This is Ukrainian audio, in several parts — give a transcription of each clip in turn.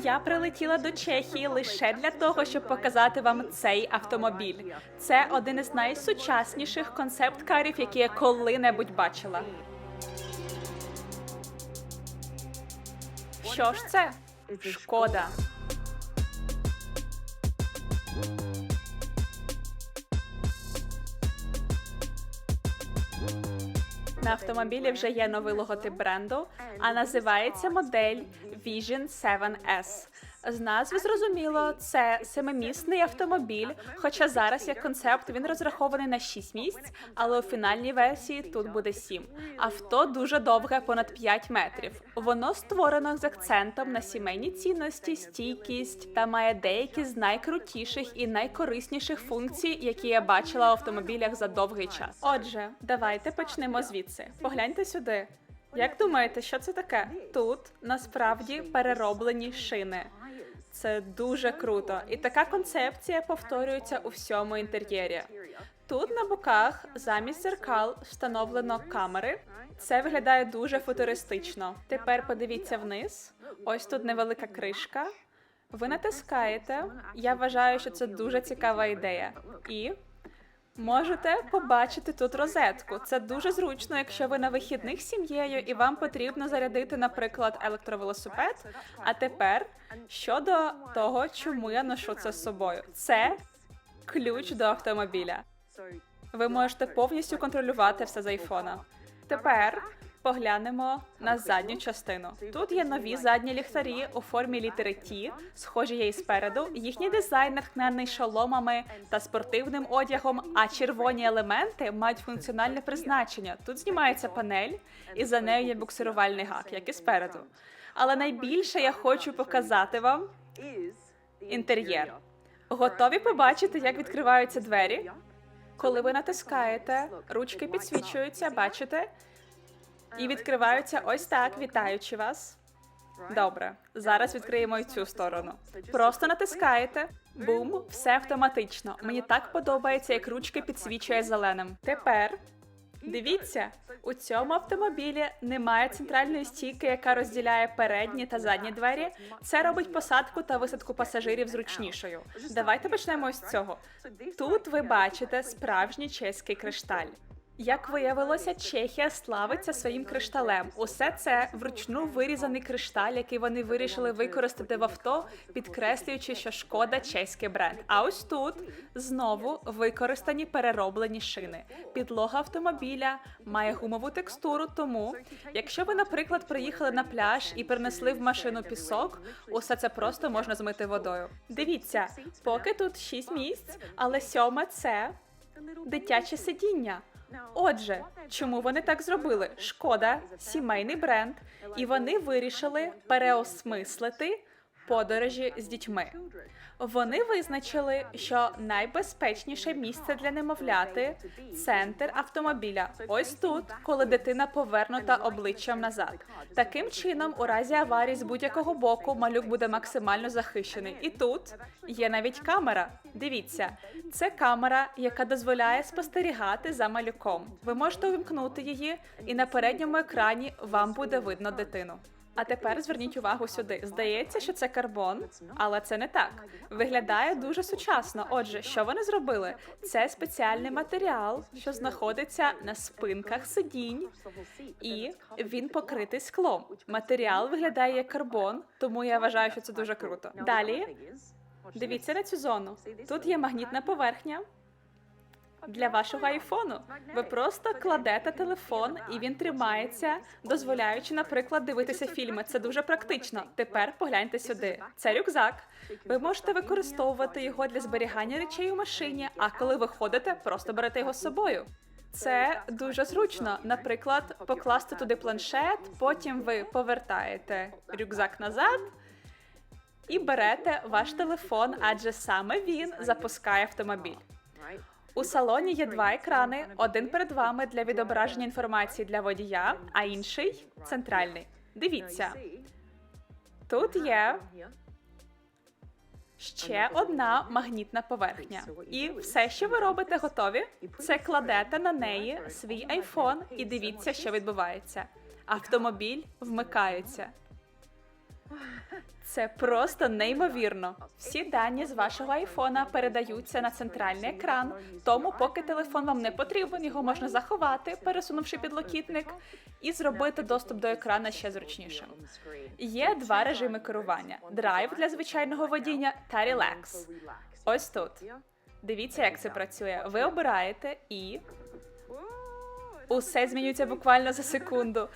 Я прилетіла до Чехії лише для того, щоб показати вам цей автомобіль. Це один із найсучасніших концепт-карів, які я коли-небудь бачила. Що ж це? Шкода. Автомобілі вже є новий логотип бренду, а називається модель Vision 7S. З назви зрозуміло, це семимісний автомобіль. Хоча зараз як концепт він розрахований на 6 місць, але у фінальній версії тут буде 7. Авто дуже довге, понад 5 метрів. Воно створено з акцентом на сімейні цінності, стійкість та має деякі з найкрутіших і найкорисніших функцій, які я бачила в автомобілях за довгий час. Отже, давайте почнемо звідси. Погляньте сюди. Як думаєте, що це таке? Тут насправді перероблені шини. Це дуже круто, і така концепція повторюється у всьому інтер'єрі. Тут на боках замість зеркал встановлено камери. Це виглядає дуже футуристично. Тепер подивіться вниз. Ось тут невелика кришка. Ви натискаєте. Я вважаю, що це дуже цікава ідея. І Можете побачити тут розетку. Це дуже зручно, якщо ви на вихідних з сім'єю і вам потрібно зарядити, наприклад, електровелосипед. А тепер щодо того, чому я ношу це з собою, це ключ до автомобіля. Ви можете повністю контролювати все з айфона. Тепер поглянемо на задню частину. Тут є нові задні ліхтарі у формі літери Т, схожі є і спереду. Їхній дизайн натхнений шоломами та спортивним одягом. А червоні елементи мають функціональне призначення. Тут знімається панель, і за нею є буксирувальний гак, як і спереду. Але найбільше я хочу показати вам інтер'єр. Готові побачити, як відкриваються двері? Коли ви натискаєте, ручки підсвічуються, бачите? І відкриваються ось так, вітаючи вас. Добре, зараз відкриємо і цю сторону. Просто натискаєте. Бум, все автоматично. Мені так подобається, як ручки підсвічує зеленим. Тепер дивіться, у цьому автомобілі немає центральної стійки, яка розділяє передні та задні двері. Це робить посадку та висадку пасажирів зручнішою. Давайте почнемо з цього. Тут ви бачите справжній чеський кришталь. Як виявилося, Чехія славиться своїм кришталем. Усе це вручну вирізаний кришталь, який вони вирішили використати в авто, підкреслюючи, що шкода чеський бренд. А ось тут знову використані перероблені шини. Підлога автомобіля має гумову текстуру. Тому, якщо ви, наприклад, приїхали на пляж і принесли в машину пісок, усе це просто можна змити водою. Дивіться, поки тут шість місць, але сьоме це дитяче сидіння. Отже, чому вони так зробили? Шкода, сімейний бренд, і вони вирішили переосмислити подорожі з дітьми. Вони визначили, що найбезпечніше місце для немовляти центр автомобіля. Ось тут, коли дитина повернута обличчям назад. Таким чином, у разі аварії з будь-якого боку, малюк буде максимально захищений. І тут є навіть камера. Дивіться, це камера, яка дозволяє спостерігати за малюком. Ви можете увімкнути її, і на передньому екрані вам буде видно дитину. А тепер зверніть увагу сюди. Здається, що це карбон, але це не так. Виглядає дуже сучасно. Отже, що вони зробили? Це спеціальний матеріал, що знаходиться на спинках сидінь, і він покритий склом. Матеріал виглядає як карбон, тому я вважаю, що це дуже круто. Далі дивіться на цю зону. Тут є магнітна поверхня. Для вашого айфону ви просто кладете телефон, і він тримається, дозволяючи, наприклад, дивитися фільми. Це дуже практично. Тепер погляньте сюди. Це рюкзак. Ви можете використовувати його для зберігання речей у машині. А коли ви ходите, просто берете його з собою. Це дуже зручно. Наприклад, покласти туди планшет, потім ви повертаєте рюкзак назад. І берете ваш телефон, адже саме він запускає автомобіль. У салоні є два екрани: один перед вами для відображення інформації для водія, а інший центральний. Дивіться, тут є ще одна магнітна поверхня. І все, що ви робите, готові, це кладете на неї свій айфон і дивіться, що відбувається. Автомобіль вмикається. Це просто неймовірно. Всі дані з вашого айфона передаються на центральний екран. Тому, поки телефон вам не потрібен, його можна заховати, пересунувши підлокітник, і зробити доступ до екрана ще зручнішим. Є два режими керування: драйв для звичайного водіння та релакс. Ось тут. Дивіться, як це працює. Ви обираєте і усе змінюється буквально за секунду.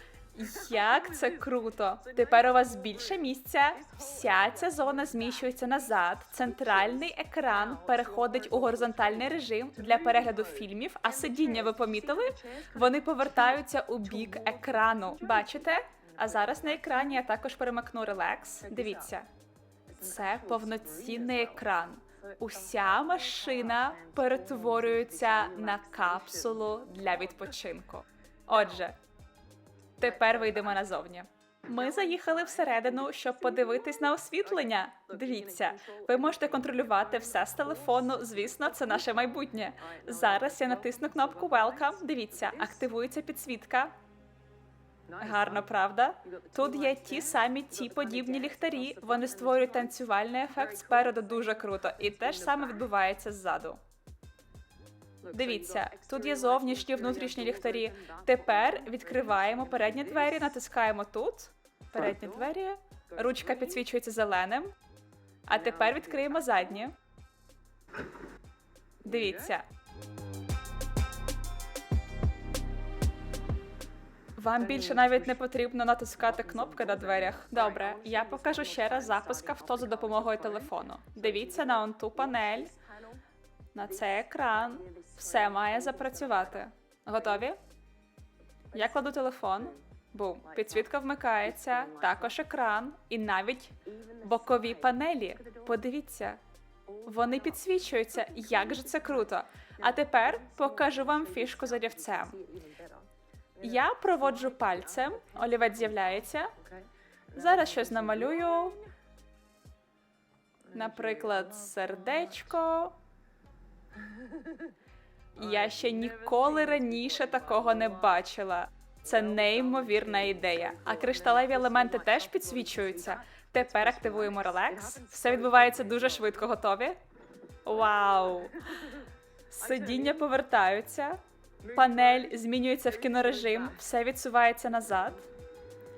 Як це круто! Тепер у вас більше місця. Вся ця зона зміщується назад. Центральний екран переходить у горизонтальний режим для перегляду фільмів, а сидіння ви помітили? Вони повертаються у бік екрану. Бачите? А зараз на екрані я також перемикну релакс. Дивіться, це повноцінний екран. Уся машина перетворюється на капсулу для відпочинку. Отже, тепер вийдемо назовні. Ми заїхали всередину, щоб подивитись на освітлення. Дивіться, ви можете контролювати все з телефону. Звісно, це наше майбутнє. Зараз я натисну кнопку Welcome. Дивіться, активується підсвітка. Гарно, правда? Тут є ті самі ті подібні ліхтарі. Вони створюють танцювальний ефект спереду дуже круто, і те ж саме відбувається ззаду. Дивіться, тут є зовнішні внутрішні ліхтарі. Тепер відкриваємо передні двері, натискаємо тут. Передні двері. Ручка підсвічується зеленим. А тепер відкриємо задні. Дивіться. Вам більше навіть не потрібно натискати кнопки на дверях. Добре, я покажу ще раз запуск авто за допомогою телефону. Дивіться на он ту панель, на цей екран. Все має запрацювати. Готові? Я кладу телефон. Бум. Підсвітка вмикається, також екран і навіть бокові панелі. Подивіться, вони підсвічуються. Як же це круто! А тепер покажу вам фішку з олівцем. Я проводжу пальцем, олівець з'являється. Зараз щось намалюю. Наприклад, сердечко. Я ще ніколи раніше такого не бачила. Це неймовірна ідея. А кришталеві елементи теж підсвічуються. Тепер активуємо релакс. Все відбувається дуже швидко. Готові? Вау! Сидіння повертаються. Панель змінюється в кінорежим, все відсувається назад.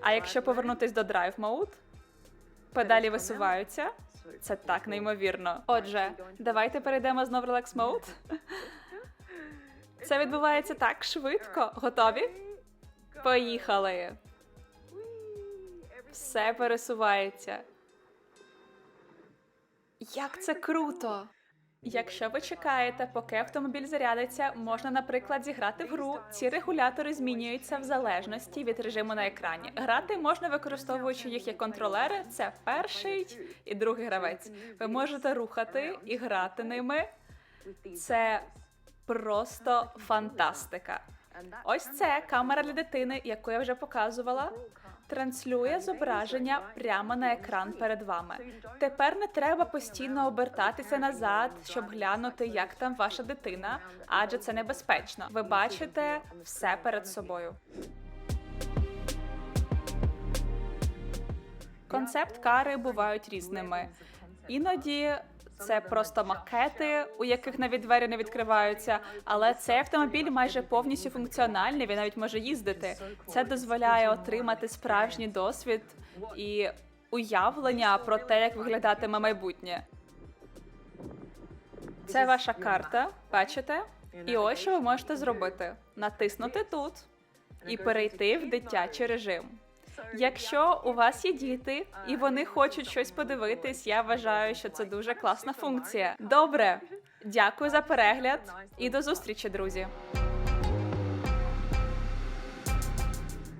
А якщо повернутись до Drive Mode, педалі висуваються. Це так неймовірно. Отже, давайте перейдемо знову Relax Mode. Це відбувається так швидко. Готові? Поїхали. Все пересувається. Як це круто! Якщо ви чекаєте, поки автомобіль зарядиться, можна, наприклад, зіграти в гру. Ці регулятори змінюються в залежності від режиму на екрані. Грати можна використовуючи їх як контролери. Це перший і другий гравець. Ви можете рухати і грати ними. Це просто фантастика. Ось це камера для дитини, яку я вже показувала. Транслює зображення прямо на екран перед вами. Тепер не треба постійно обертатися назад, щоб глянути, як там ваша дитина, адже це небезпечно. Ви бачите все перед собою. Концепт кари бувають різними. Іноді це просто макети, у яких навіть двері не відкриваються. Але цей автомобіль майже повністю функціональний. Він навіть може їздити. Це дозволяє отримати справжній досвід і уявлення про те, як виглядатиме майбутнє. Це ваша карта, бачите? І ось що ви можете зробити: натиснути тут і перейти в дитячий режим. Якщо у вас є діти і вони хочуть щось подивитись, я вважаю, що це дуже класна функція. Добре, дякую за перегляд і до зустрічі, друзі.